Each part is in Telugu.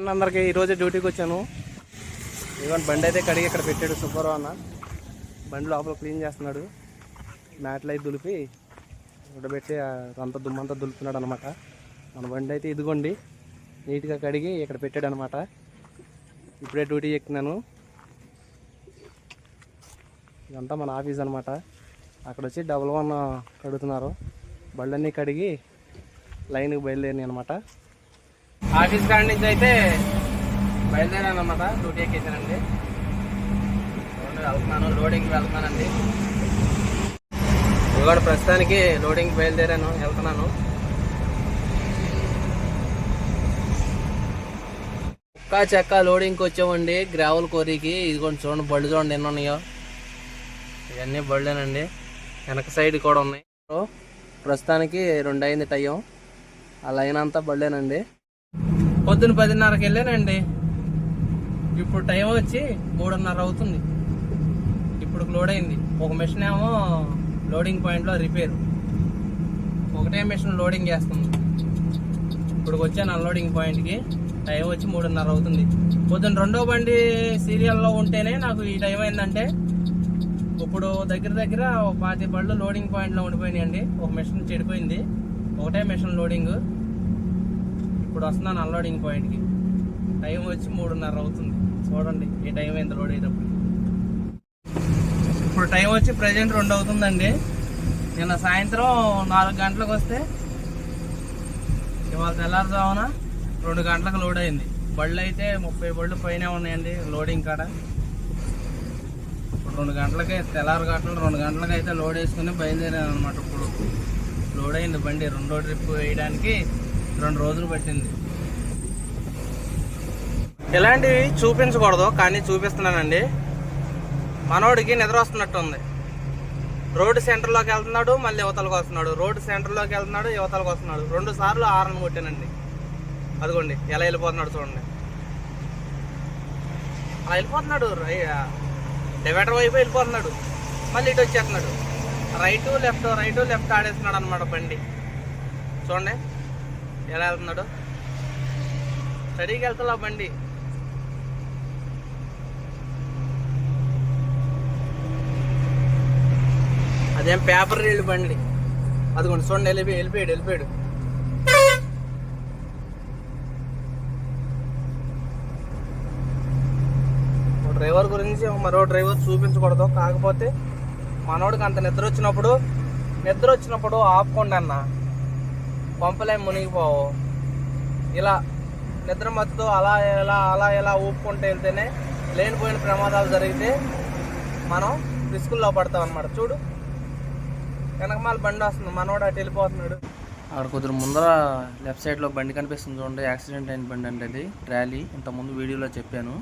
అందరికి ఈరోజే డ్యూటీకి వచ్చాను. ఈవెన్ బండి అయితే కడిగి ఇక్కడ పెట్టాడు సుబ్బారావు అన్న. బండి లోపల క్లీన్ చేస్తున్నాడు. మ్యాట్లు అయితే దులిపి ఉడబెట్టి అంత దుమ్మంతా దులుపుతున్నాడు అనమాట మన బండి అయితే ఇదిగోండి. నీట్గా కడిగి ఇక్కడ పెట్టాడు అనమాట ఇప్పుడే డ్యూటీ ఎక్కినాను. ఇదంతా మన ఆఫీస్ అనమాట అక్కడ వచ్చి డబుల్ వన్ కడుగుతున్నారు. బళ్ళన్నీ కడిగి లైన్కి బయలుదేరినాయి అనమాట ఆఫీస్ కాడి నుంచి అయితే బయలుదేరాను అనమాట డ్యూటీ ఎక్కేసానండి. చూడండి, వెళ్తున్నాను లోడింగ్కి వెళ్తున్నానండి. ఇవాళ ప్రస్తుతానికి లోడింగ్ బయలుదేరాను వెళ్తున్నాను. ఒక్క చెక్క లోడింగ్కి వచ్చామండి. గ్రావెల్ కోరికి. ఇదిగోండి చూడండి బళ్ళు చూడండి ఎన్ని ఉన్నాయో. ఇవన్నీ బళ్ళేనండి. వెనక సైడ్ కూడా ఉన్నాయి. ప్రస్తుతానికి రెండు అయింది టైం. ఆ లైన్ అంతా బళ్ళేనండి. పొద్దున పదిన్నరకి వెళ్ళానండి. ఇప్పుడు టైం వచ్చి మూడున్నర అవుతుంది. ఇప్పుడు లోడ్ అయింది. ఒక మిషన్ ఏమో లోడింగ్ పాయింట్లో రిపేర్ ఒకటే మిషన్ లోడింగ్ చేస్తుంది. ఇప్పుడు వచ్చాను అన్లోడింగ్ పాయింట్కి టైం వచ్చి మూడున్నర అవుతుంది. పొద్దున్న రెండో బండి సీరియల్లో ఉంటేనే నాకు ఈ టైం అయిందంటే ఇప్పుడు దగ్గర దగ్గర పాతి బళ్ళు లోడింగ్ పాయింట్లో ఉండిపోయినాయండి. ఒక మిషన్ చెడిపోయింది. ఒకటే మిషన్ లోడింగ్ ఇప్పుడు వస్తున్నాను అన్లోడింగ్ పాయింట్కి టైం వచ్చి మూడున్నర అవుతుంది. చూడండి ఈ టైం ఎంత లోడ్ అయ్యేటప్పుడు. ఇప్పుడు టైం వచ్చి ప్రజెంట్ రెండు అవుతుందండి. నిన్న సాయంత్రం నాలుగు గంటలకు వస్తే ఇవాళ తెల్లారుజామున రెండు గంటలకు లోడ్ అయింది. బళ్ళు అయితే ముప్పై బళ్ళు పైన ఉన్నాయండి లోడింగ్ కాడ. ఇప్పుడు రెండు గంటలకి తెల్లారు గంటలు రెండు గంటలకు అయితే లోడ్ వేసుకుని బయలుదేరాను అనమాట ఇప్పుడు. లోడ్ అయింది బండి. రెండో ట్రిప్ వేయడానికి రెండు రోజులు పట్టింది. ఇలాంటివి చూపించకూడదు కానీ చూపిస్తున్నానండి. మనోడికి నిద్ర వస్తున్నట్టు ఉంది రోడ్డు సెంటర్లోకి వెళ్తున్నాడు మళ్ళీ యువతలకు వస్తున్నాడు. రోడ్డు సెంటర్లోకి వెళ్తున్నాడు యువతలకు వస్తున్నాడు. రెండు సార్లు ఆరన్ కొట్టానండి. అదిగోండి ఎలా వెళ్ళిపోతున్నాడు చూడండి. అలా వెళ్ళిపోతున్నాడు డివైడర్ వైపు వెళ్ళిపోతున్నాడు. మళ్ళీ ఇటు వచ్చేస్తున్నాడు. రైటు లెఫ్ట్ రైటు లెఫ్ట్ ఆడేస్తున్నాడు అనమాట బండి. చూడండి. ఎలా వెళ్తున్నాడు? స్టడీకి వెళ్తా బండి? అదేం పేపర్ రీల్ బండి? అదిగోండి చూడండి వెళ్ళిపోయి వెళ్ళిపోయాడు వెళ్ళిపోయాడు. ఓ డ్రైవర్ గురించి మరో డ్రైవర్ చూపించకూడదు. కాకపోతే మనోడికి అంత నిద్ర వచ్చినప్పుడు నిద్ర వచ్చినప్పుడు ఆపుకోండి అన్నా. పంపలే మునిగిపోవు. ఇలా నిద్ర మత్తుతో అలా ఎలా అలా ఎలా ఊపుకుంటూ వెళ్తేనే లేనిపోయిన ప్రమాదాలు జరిగితే మనం రిస్కుల్లో పడతాం అనమాట చూడు. వెనకమాల బండి వస్తుంది. మనోడు అటు వెళ్ళిపోతున్నాడు. అక్కడ కొద్దిగా ముందర లెఫ్ట్ సైడ్లో బండి కనిపిస్తుంది చూడండి. యాక్సిడెంట్ అయిన బండి అంటే అది. ట్రాలీ. ఇంతకుముందు వీడియోలో చెప్పాను.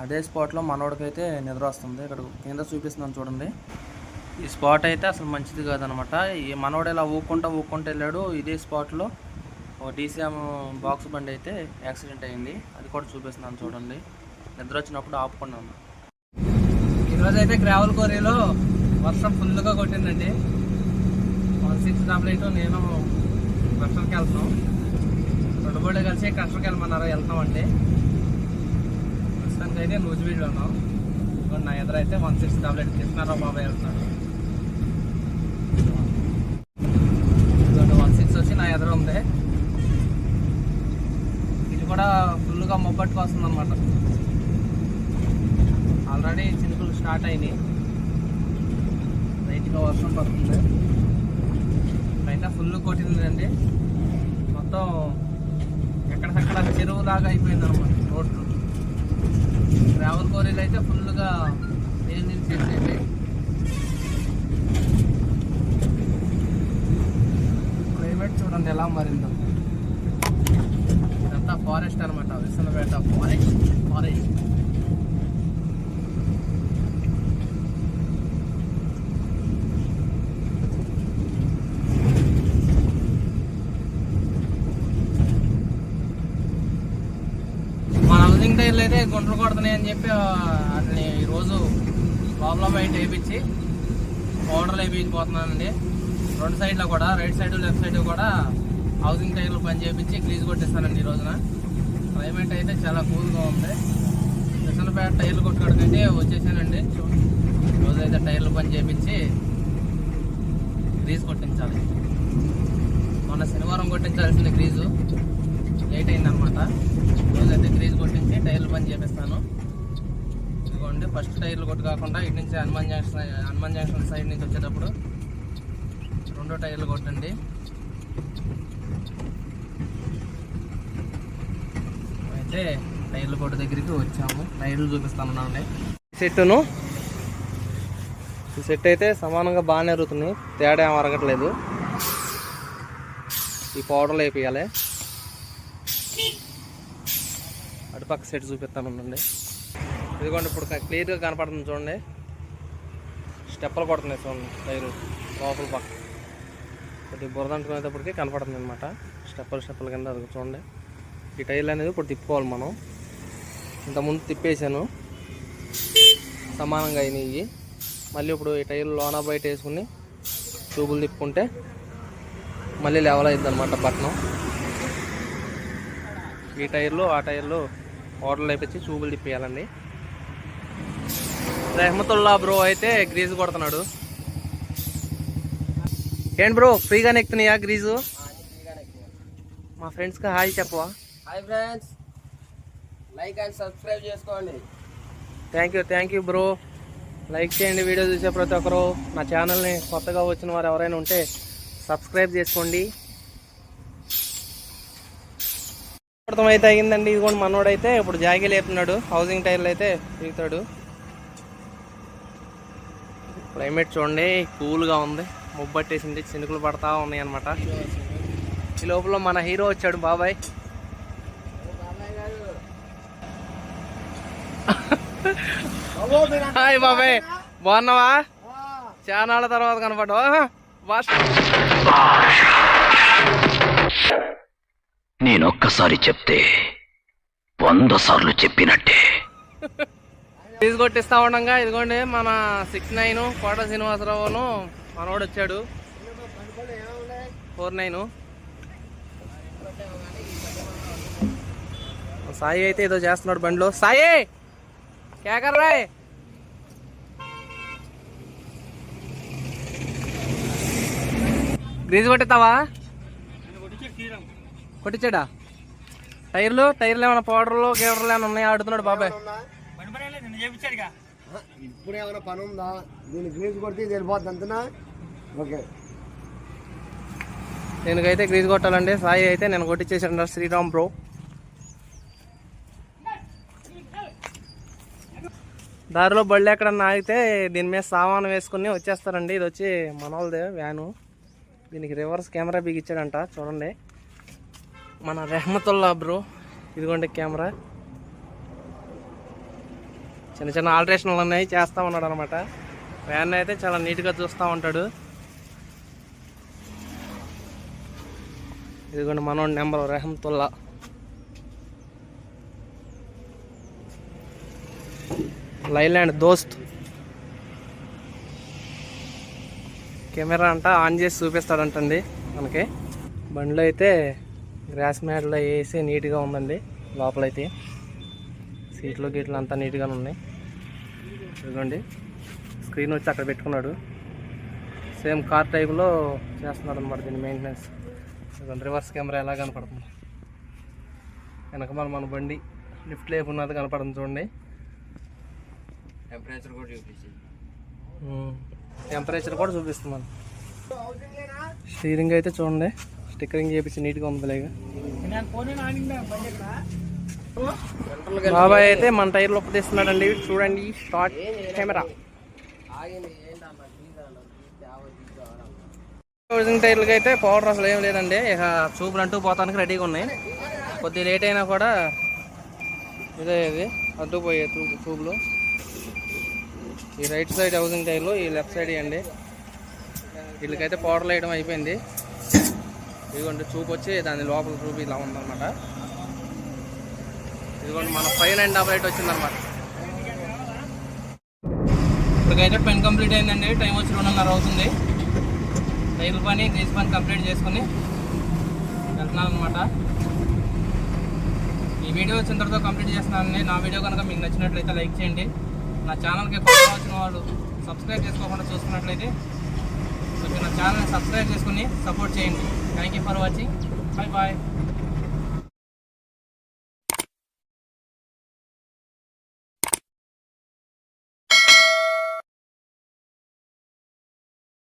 అదే స్పాట్లో మనోడికైతే నిద్ర వస్తుంది. ఇక్కడ కింద చూపిస్తున్నాను చూడండి. ఈ స్పాట్ అయితే అసలు మంచిది కాదనమాట. ఈ మనోడు ఇలా ఊక్కుంటా ఊక్కుంటూ వెళ్ళాడు ఇదే స్పాట్లో డీసీఎం బాక్స్ బండి అయితే యాక్సిడెంట్ అయింది. అది కూడా చూపిస్తున్నాను చూడండి. నిద్ర వచ్చినప్పుడు ఆపుకున్నాను. ఈరోజు అయితే గ్రావెల్ కోరీలో వర్షం ఫుల్గా కొట్టిందండి. వన్ సిక్స్ డబల్ ఎయిట్ నేను కష్టంకి వెళ్తున్నాం. రెండు బోళ్ళు కలిసి కష్టంకి వెళ్ళమన్నారు. వెళ్తామండి ప్రస్తుతానికి అయితే లూజ్ ఉన్నాం నా ఎదురైతే one six double eight Krishnarao బాబాయ్ వెళ్తున్నాడు ఇదిగోండి వన్ సిక్స్ వచ్చి నా ఎదురు ఉంది ఇది కూడా పట్టుకొస్తుంది అనమాట ఆల్రెడీ చినుకులు స్టార్ట్ అయినాయి. లైట్గా వర్షం పడుతుంది. పైన ఫుల్ కొట్టిందండి. మొత్తం ఎక్కడికక్కడ చెరువు లాగా అయిపోయింది అనమాట రోడ్లు ట్రావెల్ కోరీలు అయితే ఫుల్గా నీళ్ళు నీళ్ళు క్లైమేట్ చూడండి ఎలా మారిందో. ఇదంతా ఫారెస్ట్ అనమాట విసనపేట ఫారెస్ట్ ఫారెస్ట్. మన హౌసింగ్ టైర్లు అయితే గుంటలు కొడుతున్నాయి అని చెప్పి వాటిని ఈరోజు ప్రాబ్లం బయట వేయించి పౌడర్లు వేయించిపోతున్నానండి రెండు సైడ్లో కూడా రైట్ సైడ్ లెఫ్ట్ సైడ్ కూడా హౌసింగ్ టైర్లు పని చేయించి గ్రీజ్ కొట్టేస్తానండి ఈ రోజున. క్లైమేట్ అయితే చాలా కూల్గా ఉంది. కిషన్పేట టైర్లు కొట్టుకోవడానికైతే వచ్చేసానండి. రోజైతే టైర్లు పని చేపించి గ్రీజ్ కొట్టించాలి. మొన్న శనివారం కొట్టించాల్సిన గ్రీజు. లేట్ అయిందనమాట రోజైతే గ్రీజ్ కొట్టించి టైర్లు పని చేపిస్తాను ఇదిగోండి ఫస్ట్ టైర్లు కొట్టు కాకుండా ఇటు నుంచి Hanuman junction Hanuman junction side నుంచి వచ్చేటప్పుడు రెండో టైర్లు కొట్టండి. అయితే టైర్లు కోట దగ్గరికి వచ్చాము. టైర్లు చూపిస్తాను అండి సెట్టును. ఈ సెట్ అయితే సమానంగా బాగానే ఎరుగుతున్నాయి తేడా ఏం అరగట్లేదు. ఈ పౌడర్లు వేపియాలి అటుపక్క సెట్ చూపిస్తాను అండి ఇదిగోండి ఇప్పుడు క్లియర్గా కనపడుతుంది చూడండి. స్టెప్పులు కొడుతున్నాయి చూడండి టైరు లోపల పక్క. కొద్దిగా బురద అంటుకునేటప్పటికి కనపడుతుంది అనమాట స్టెప్పులు స్టెప్పుల కింద అది చూడండి. ఈ టైర్లు అనేది ఇప్పుడు తిప్పుకోవాలి మనం. ఇంతకుముందు తిప్పేసాను. సమానంగా అయినాయి. మళ్ళీ ఇప్పుడు ఈ టైర్లు లోన బయట వేసుకుని ట్యూబులు తిప్పుకుంటే మళ్ళీ లెవెల్ అవుతుంది అనమాట పట్నం ఈ టైర్లు ఆ టైర్లు ఓటర్లు వేపించి చూపులు తిప్పేయాలండి. రెహమతుల్లా బ్రో అయితే గ్రీజు కొడుతున్నాడు. ఏంటి బ్రో ఫ్రీగానే ఎక్కుతున్నాయా గ్రీజు మా ఫ్రెండ్స్కి హాయ్ చెప్పవా? Hi friends like and subscribe చేసుకోండి. Thank you thank you bro like చేయండి వీడియో చూసే ప్రతి ఒక్కరు. నా ఛానల్ని కొత్తగా వచ్చిన వారు ఎవరైనా ఉంటే సబ్స్క్రైబ్ చేసుకోండి. అయితే అయిందండి ఇదిగోండి మనోడైతే ఇప్పుడు జాగి లేపుతున్నాడు. హౌసింగ్ టైర్లు అయితే దిగుతాడు క్లైమేట్ చూడండి కూల్గా ఉంది. ముబ్బట్టేసింది చినుకులు పడతా ఉన్నాయి అనమాట ఈ లోపల మన హీరో వచ్చాడు బాబాయ్. హాయ్ బాబాయ్ బాగున్నావా? చాలా తర్వాత కనపడ్డావా. బాస్. నేనొక్కసారి చెప్తే వంద సార్లు చెప్పినట్టే. ఫీజు కొట్టిస్తా ఉండగా ఇదిగోండి మన సిక్స్ నైన్ కోట శ్రీనివాసరావును మనోడు వచ్చాడు. Four nine. సాయి అయితే ఏదో చేస్తున్నాడు బండిలో. సాయి! కేకర్ రాయ్! గ్రీజ్ కొట్టిస్తావా కొట్టించాడా? టైర్లు టైర్లు ఏమైనా పౌడర్లు గీడర్లు ఏమైనా ఉన్నాయా? ఆడుతున్నాడు బాబాయ్. ఇప్పుడు ఏమైనా పని ఉందా? దీన్ని గ్రీజ్ కొడితే వెళ్ళిపోద్ది అంతనా? ఓకే. దీనికైతే గ్రీజ్ కొట్టాలండి. సాయి అయితే నేను కొట్టించేసాడు శ్రీరామ్ బ్రో. దారిలో బళ్ళు ఎక్కడన్నా ఆగితే దీని మీద సామాను వేసుకుని వచ్చేస్తారండి. ఇది వచ్చి మనోళ్ళదే వ్యాను. దీనికి రివర్స్ కెమెరా బిగించాడంట చూడండి. మన రెహమతుల్లా బ్రో. ఇదిగోండి కెమెరా. చిన్న చిన్న ఆల్టరేషన్లు ఉన్నాయి చేస్తూ ఉన్నాడు అనమాట వ్యాన్ అయితే చాలా నీట్గా చూస్తూ ఉంటాడు. ఇదిగోండి మనోడి number Rahamatullah. Leyland Dost. Camera అంట ఆన్ చేసి చూపిస్తాడంటండి మనకి. బండిలో అయితే గ్రాస్ మ్యాట్లో వేసి నీట్గా ఉందండి లోపలైతే. సీట్లు గీట్లు అంతా నీట్గానే ఉన్నాయి. ఇదిగోండి స్క్రీన్ వచ్చి అక్కడ పెట్టుకున్నాడు. సేమ్ కార్ టైప్లో చేస్తున్నాడు అనమాట దీని మెయింటెనెన్స్ ఇదిగోండి రివర్స్ కెమెరా ఎలా కనపడుతుంది? వెనక మన మన బండి లిఫ్ట్ లేకున్నది కనపడుతుంది చూడండి. టెంపరేచర్ కూడా చూపించి టెంపరేచర్ కూడా చూపిస్తున్నాను స్టీరింగ్ అయితే చూడండి. స్టిక్కరింగ్ చేపించి నీట్గా ఉంది లేక. బాబాయ్ అయితే మన టైర్లు ఉపదేస్తున్నాడండి చూడండి స్టార్ట్ కెమెరా ఆగింది ఏంటన్నా గ్రీజ్ అన్న గ్రీజ్ తేవాలి గ్రీజ్ కావాలా హౌసింగ్ టైర్లకి అయితే పౌడర్ అసలు ఏం లేదండి. ఇక చూపులు అంటూ పోతానికి రెడీగా ఉన్నాయి. కొద్ది లేట్ అయినా కూడా ఇదే ఇది అడ్డు పోయే ఈ రైట్ సైడ్ హౌసింగ్ టైర్లు ఈ లెఫ్ట్ సైడ్ ఇవ్వండి వీళ్ళకైతే పౌడర్ వేయడం అయిపోయింది. ఇదిగోండి చూపు వచ్చి దాని లోపల చూపు ఇలా ఉందన్నమాట. ఇదిగోండి మన ఫైవ్ నైన్ డబల్ ఎయిట్ వచ్చిందన్నమాట. ఇప్పటికైతే పెన్ కంప్లీట్ అయిందండి. టైం వచ్చి రెండున్నర అవుతుంది. టైర్ పని గ్రీజ్ పని కంప్లీట్ చేసుకుని వెళ్తున్నాను అనమాట ఈ వీడియో వచ్చిన తర్వాత కంప్లీట్ చేస్తున్నానండి. నా వీడియో కనుక మీకు నచ్చినట్లయితే లైక్ చేయండి. నా ఛానల్కి కొత్తగా వచ్చిన వాళ్ళు సబ్స్క్రైబ్ చేసుకోకుండా చూసుకున్నట్లయితే కొంచెం నా ఛానల్ని సబ్స్క్రైబ్ చేసుకుని సపోర్ట్ చేయండి. Thank you for watching bye bye